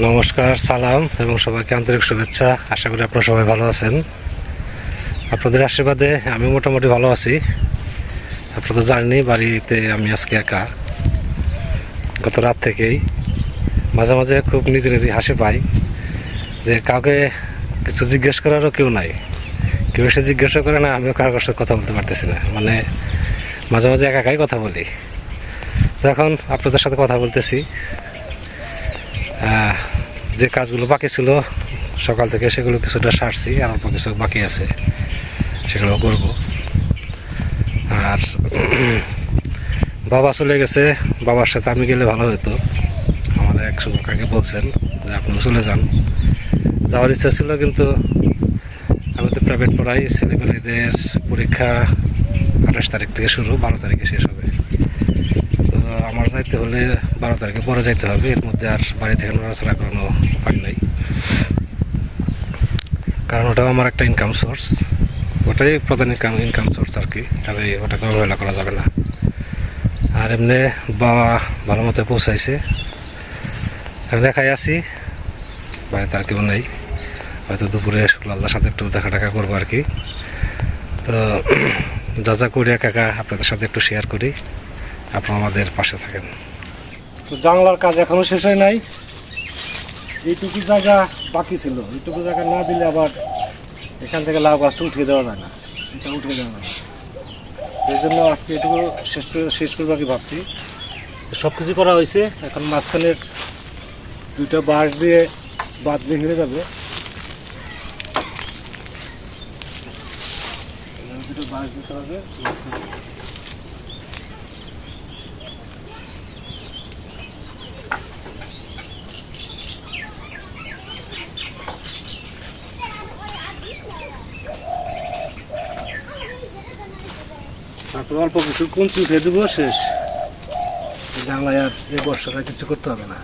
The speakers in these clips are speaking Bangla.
নমস্কার, সালাম এবং সবাইকে আন্তরিক শুভেচ্ছা। আশা করি আপনারা সবাই ভালো আছেন। আপনাদের আশীর্বাদে আমি মোটামুটি ভালো আছি। আপনারা তো জানেনই বাড়িতে আমি আজকে একা। গত রাত থেকেই মাঝে মাঝে খুব নিজে নিজে হাসি পাই যে কাউকে কিছু জিজ্ঞেস করারও কেউ নাই। কেউ এসে জিজ্ঞাসা করে না, আমিও কারোর সাথে কথা বলতে পারতেছি না। মানে মাঝে মাঝে একা একাই কথা বলি। তো এখন আপনাদের সাথে কথা বলতেছি। যে কাজগুলো বাকি ছিল, সকাল থেকে সেগুলো কিছুটা সারছি, আর অল্প কিছু বাকি আছে, সেগুলো করব। আর বাবা চলে গেছে, বাবার সাথে আমি গেলে ভালো হতো। আমার এক শুভকাকে বলছেন যে আপনিও চলে যান। যাওয়ার ইচ্ছা ছিল, কিন্তু আমি তো প্রাইভেট পড়াই ছেলেমেয়েদের পরীক্ষা আঠাশ তারিখ থেকে শুরু, বারো তারিখে শেষ হবে। আমার যাইতে হলে বারো তারিখে পরে যাইতে হবে। এর মধ্যে আর বাড়ি থেকে নড়াচড়া করানো উপায় নাই। কারণ ওটাও আমার একটা ইনকাম সোর্স ওটাই প্রধান ইনকাম ইনকাম সোর্স আর কি। কাজে ওটাকে অবহেলা করা যাবে না। আর এমনি বাবা ভালো মতো পৌঁছাইছে। দেখাই আছি। বাড়িতে আর কেউ নেই। হয়তো দুপুরে শুক্লাল্লার সাথে একটু দেখা টাকা করব আর কি। তো যা যা করি একা আপনাদের সাথে একটু শেয়ার করি। আপনারা আমাদের পাশে থাকেন। তো জানলার কাজ এখনও শেষ হয় নাই। এইটুকু জায়গা বাকি ছিল। এইটুকু জায়গা না দিলে আবার এখান থেকে লাউ গাছটা উঠিয়ে দেওয়া যায় না। এটা উঠিয়ে দেওয়া যায় এই জন্য আজকে এটুকু শেষ শেষ করব কি ভাবছি। সব কিছু করা হয়েছে। এখন মাঝখানের দুইটা বাঁশ দিয়ে বাদ দিয়ে হেরে যাবে। দুটো বাঁশ দিতে হবে। অল্প কিছু কুঞ্চি উঠে দেবো শেষ। জানলায় আর এই বর্ষাটা কিছু করতে হবে না।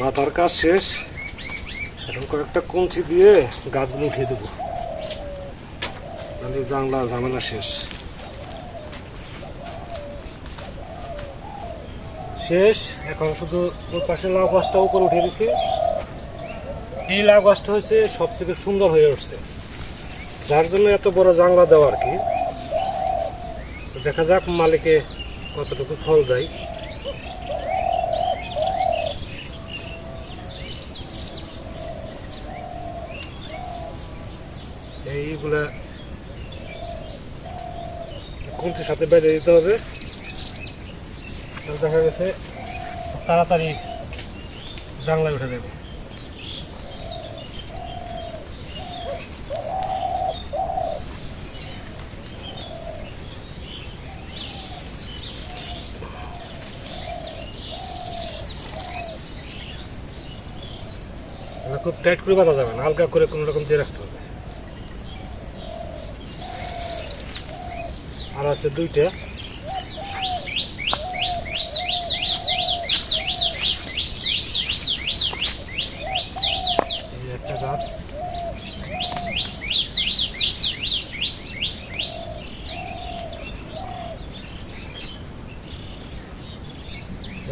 বাতার কাজ শেষ। এখন কয়েকটা কঞ্চি দিয়ে গাছগুলো উঠিয়ে দেবো। তাহলে জানলা ঝামেলা শেষ। শেষ। এখন শুধু ওর পাশে লাউ গাছটা উপরে উঠে দিচ্ছি। এই লাউ গাছটা হচ্ছে সব থেকে সুন্দর হয়ে উঠছে। যার জন্য এত বড় জানলা দেওয়া আর কি। দেখা যাক মালিকে কতটুকু ফল দেয়। এইগুলা কুঞ্চির সাথে বেঁধে দিতে হবে। দেখা গেছে তাড়াতাড়ি জানলায় উঠে দেবে খুব টাইট করে বাঁধা যাবে না, হালকা করে কোনো রকম দিয়ে রাখতে হবে। আর আছে দুইটা। একটা গাছ।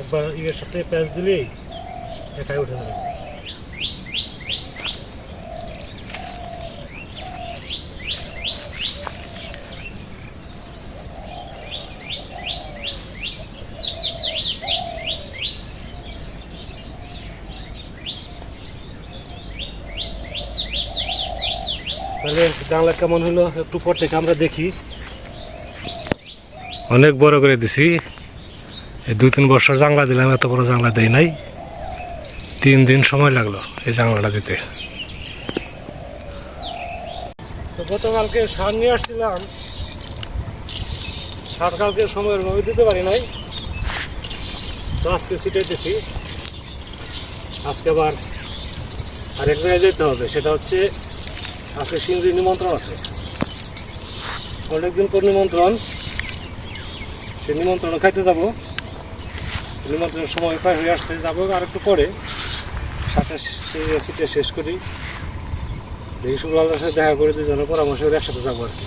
একবার ইয়ের সাথে প্যাঁচ দিলেই একাই উঠে যাবে। জানলা কেমন হলো? একটু পর থেকে আমরা দেখি। অনেক বড় করে দিছি। এই দুই তিন বছর জানলা দিলাম এত বড় জানলা দেই নাই। তিন দিন সময় লাগল এই জানলাটা দিতে। তো গতকালকে সার নিয়ে আসছিলাম। সার কালকে সময়ের ভাবে দিতে পারি নাই। তো আজকে ছিটাইতেছি। আজকে আবার আরেক জায়গায় যেতে হবে সেটা হচ্ছে আজকে সিংড়ি নিমন্ত্রণ আছে। অনেকদিন পর নিমন্ত্রণ। সে নিমন্ত্রণ খাইতে যাব। নিমন্ত্রণের সময় প্রায় হয়ে আসছে। যাব আর একটু পরে। সাথে সিটে শেষ করি। দেখি শুক্রবার দেখা করে দুজনের পরামর্শ করে একসাথে যাব আর কি।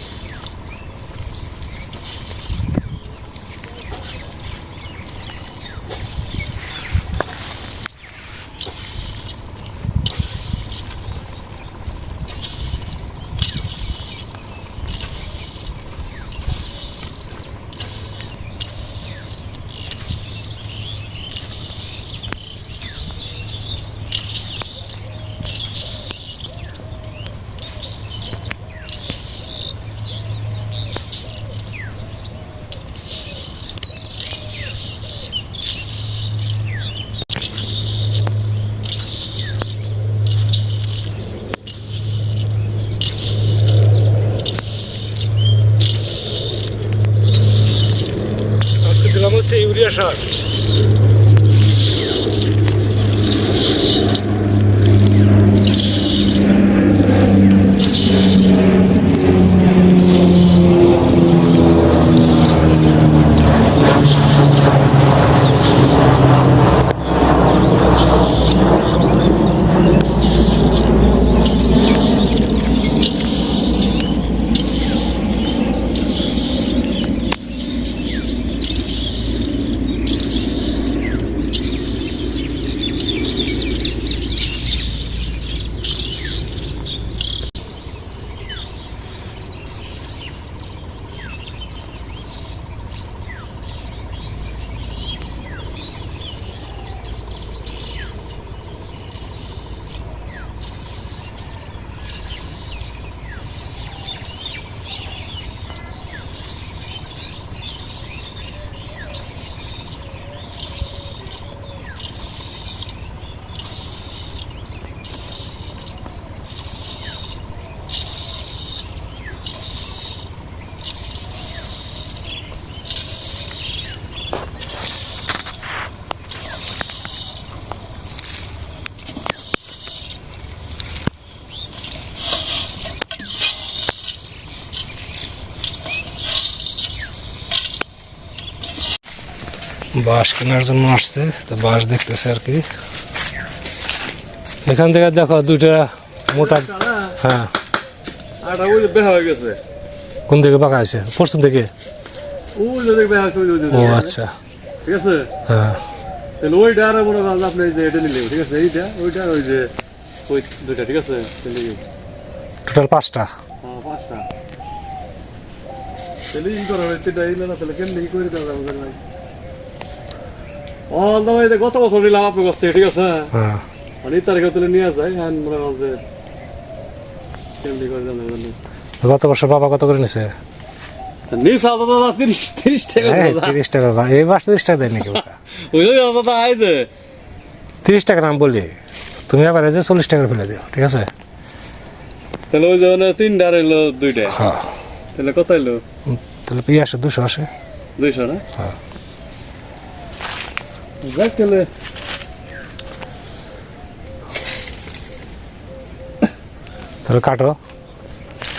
আজকে দিলাম হচ্ছে বাঁশ কেনার জন্য আসছে তো বাঁশ দেখতেছে আর কি। এখান থেকে দেখো দুইটা মোটা হ্যাঁ। কোন দিকে বাঁকা আছে পশ্চিম যে- ও আচ্ছা। ঠিক আছে? হ্যাঁ। তাহলে ওইটা আর মনে করেন আপনি যে এটা ঠিক আছে? এইটা ওইটা ওই যে ওই দুইটা ঠিক আছে? টোটাল পাঁচটা। হ্যাঁ, পাঁচটা। তাহলে ই করা হয় তিনটা এইলে না তাহলে কেমনি ই করে দেওয়া যাবে? ভাই গত বছর নিলাম আপনার কাছ থেকে ঠিক আছে? হ্যাঁ। মানে তারিখে নিয়ে যায় হ্যাঁ মনে যে গত বছর বাবা কত করে নিছে? তিরিশ টাকা এই মাস তিরিশ টাকা দেয় নাকি তিরিশ টাকা নাম বলি তুমি আবার যে চল্লিশ টাকা ফেলে দিও ঠিক আছে? তাহলে ওই মানে তিনটা আর এলো দুইটা। হ্যাঁ। তাহলে কত এলো তাহলে পেয়ে আসে দুশো আসে। দুইশো না? হ্যাঁ। যাক তাহলে তাহলে কাটো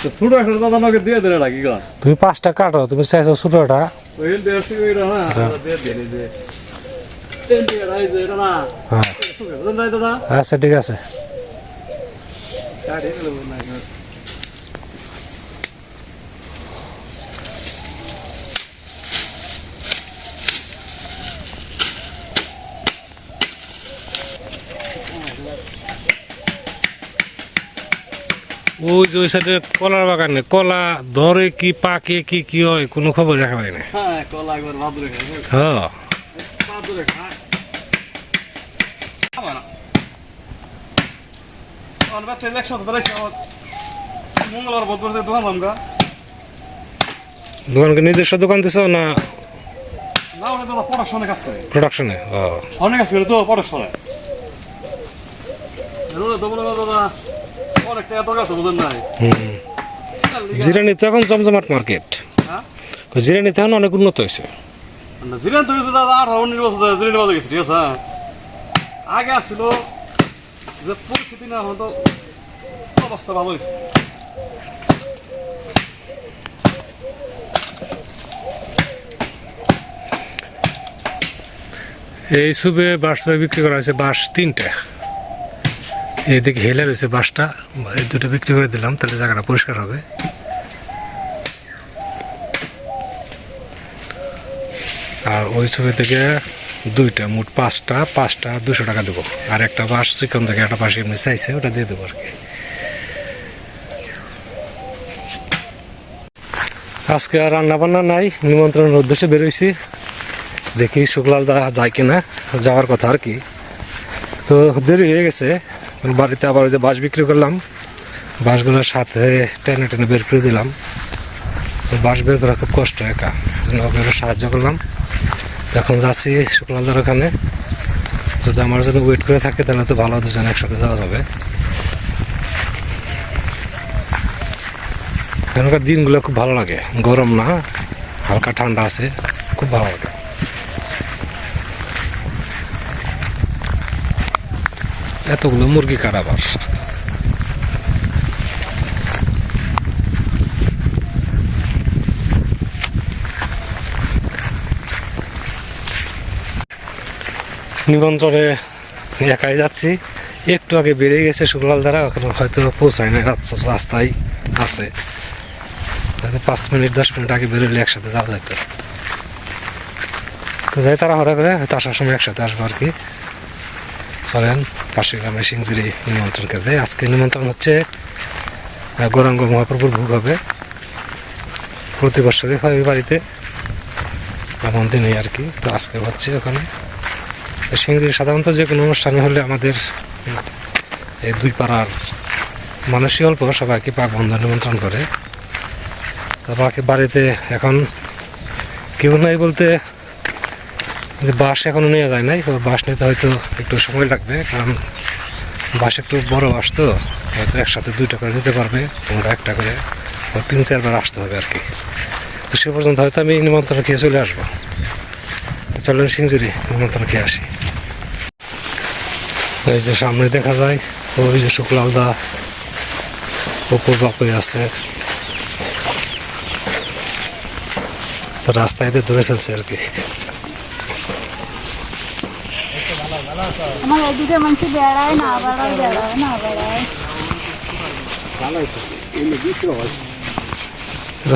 তো ছোট একটা দাদা আমাকে দিয়ে দেন এটা কি গান তুমি পাঁচটা কাটো তুমি চাইছো ছোটোটা। ওই দেড় থেকে ওইটা না হ্যাঁ। দিয়ে দেন এই যে তিন টাকা রাই যে এটা না হ্যাঁ বুঝলেন না দাদা আচ্ছা ঠিক আছে কাটি দিলে না ওই যে ওই সাইডে কলার বাগানে কলা ধরে কি পাকে কি কি হয় কোনো খবর রাখা না হ্যাঁ হ্যাঁ। খাবে না। করতে দোকান নিজস্ব দোকান দিছ না প্রোডাকশনে অনেক কাজ করে তো প্রোডাকশনে তো দাদা জিরানি তো এখন জমজমাট মার্কেট। হ্যাঁ? জিরে নিতে হন অনেক উন্নত হয়েছে। জিরান তো দাদা আঠারো উনিশ বছর ধরে জিরানি বাজে গেছে ঠিক আছে হ্যাঁ? আগে আসছিল যে পরিস্থিতি না হতো অবস্থা ভালো হয়েছে। এই সুবে বাঁশ বিক্রি করা হয়েছে বাঁশ তিনটে। এইদিকে হেলে রয়েছে এই দুটো বিক্রি করে দিলাম, তাহলে জায়গাটা পরিষ্কার হবে। আর ওই ছবি থেকে দুইটা, মোট পাঁচটা পাঁচটা দুশো টাকা দেবো। আর একটা বাঁশ চিকন থেকে একটা বাঁশ এমনি চাইছে, ওটা দিয়ে দেবো আর কি। আজকে আর রান্না বান্না নাই, নিমন্ত্রণের উদ্দেশ্যে বেরোইছি। দেখি শুক্লাল দা যায় কিনা, যাওয়ার কথা আর কি। তো দেরি হয়ে গেছে বাড়িতে আবার ওই যে বাঁশ বিক্রি করলাম। বাঁশগুলোর সাথে টেনে টেনে বের করে দিলাম। বাঁশ বের করা খুব কষ্ট একা ওকে সাহায্য করলাম। এখন যাচ্ছি শুক্লালদার ওখানে। যদি আমার জন্য ওয়েট করে থাকে, তাহলে তো ভালো, দুজন একসাথে যাওয়া যাবে। এখনকার দিনগুলো খুব ভালো লাগে। গরম না, হালকা ঠান্ডা আছে, খুব ভালো লাগে। এতগুলো মুরগি কারাবার। নিমন্ত্রণে একাই যাচ্ছি। একটু আগে বেরিয়ে গেছে শুক্লাল দ্বারা ওখানে হয়তো পৌঁছায় না রাস্তায় আছে। হয়তো পাঁচ মিনিট, দশ মিনিট আগে বেরোলে একসাথে যাওয়া যেত তো যাই তারা হরা করে, হয়তো আসার সময় একসাথে আসব আর কি। চলেন পাশের গ্রামে সিংজুরি নিমন্ত্রণ খেতে আজকে নিমন্ত্রণ হচ্ছে গৌরাঙ্গ মহাপ্রভুর ভোগ হবে। প্রতি বছরই হয় ওই বাড়িতে। এমন দিনই আর কি, তো আজকে হচ্ছে ওখানে। সিংজুরি সাধারণত যে কোনো অনুষ্ঠানে হলে আমাদের এই দুই পাড়ার মানুষই অল্প, সবাইকে পাক বন্ধ নিমন্ত্রণ করে। তো বাকি বাড়িতে এখন কেউ নাই বলতে যে বাঁশ এখনও নেওয়া যায় নাই বাঁশ নিতে হয়তো একটু সময় লাগবে, কারণ বাঁশ একটু বড় বাঁশ তো, হয়তো একসাথে দুইটা করে নিতে পারবে তোমরা একটা করে তিন চারবার আসতে হবে আর কি। তো সে পর্যন্ত হয়তো আমি নিমন্ত্রণ খেয়ে চলে আসব। চলেন সিংজুরি নিমন্ত্রণ খেয়ে আসি। এই যে সামনে দেখা যায়, ওই যে শুক্লালদা অপুর বাপুই আছে। তো রাস্তায় ধরে ফেলছে আর কি। আমার এদিকে মানুষ বেড়ায় না বেড়ায় বেড়ায় না বেড়ায়।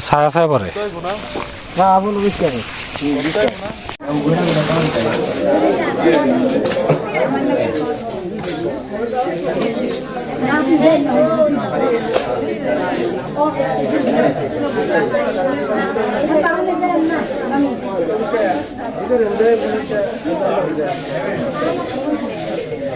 ছায়া ছায়া পরে?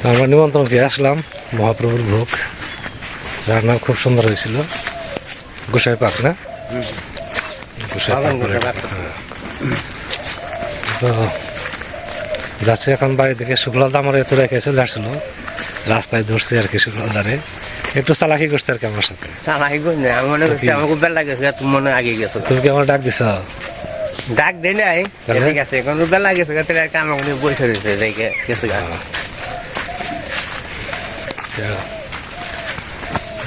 তো আমরা নিমন্ত্রণ খেয়ে আসলাম মহাপ্রভুর ভোগ। রান্না খুব সুন্দর হয়েছিল। গোসাই পাক না? করে। হ্যাঁ। তো যাচ্ছে এখন বাড়ি থেকে শুক্লাদা আমার এত রেখে চলে আসছিল রাস্তায় ধরছে আর কি শুক্লাদারে একটু চালাকি করছে আর কি আমার সাথে। কই না আমি মনে করছি খুব বেলা গেছে তুমি মনে আগে গেছো। তুমি কি আমার ডাক দিছ? ডাক দেয় নাই? ঠিক আছে এখন বেলা গেছে তাহলে কাম করে বসে রয়েছে যাইকে গেছে।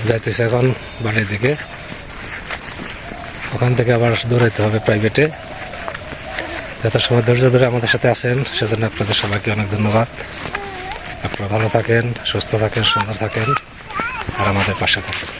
যাইতেছে এখন বাড়ির দিকে। ওখান থেকে আবার দৌড়াইতে হবে প্রাইভেটে যত সময় ধৈর্য ধরে আমাদের সাথে আছেন, সেজন্য আপনাদের সবাইকে অনেক ধন্যবাদ। আপনারা ভালো থাকেন, সুস্থ থাকেন, সুন্দর থাকেন, আর আমাদের পাশে থাকেন।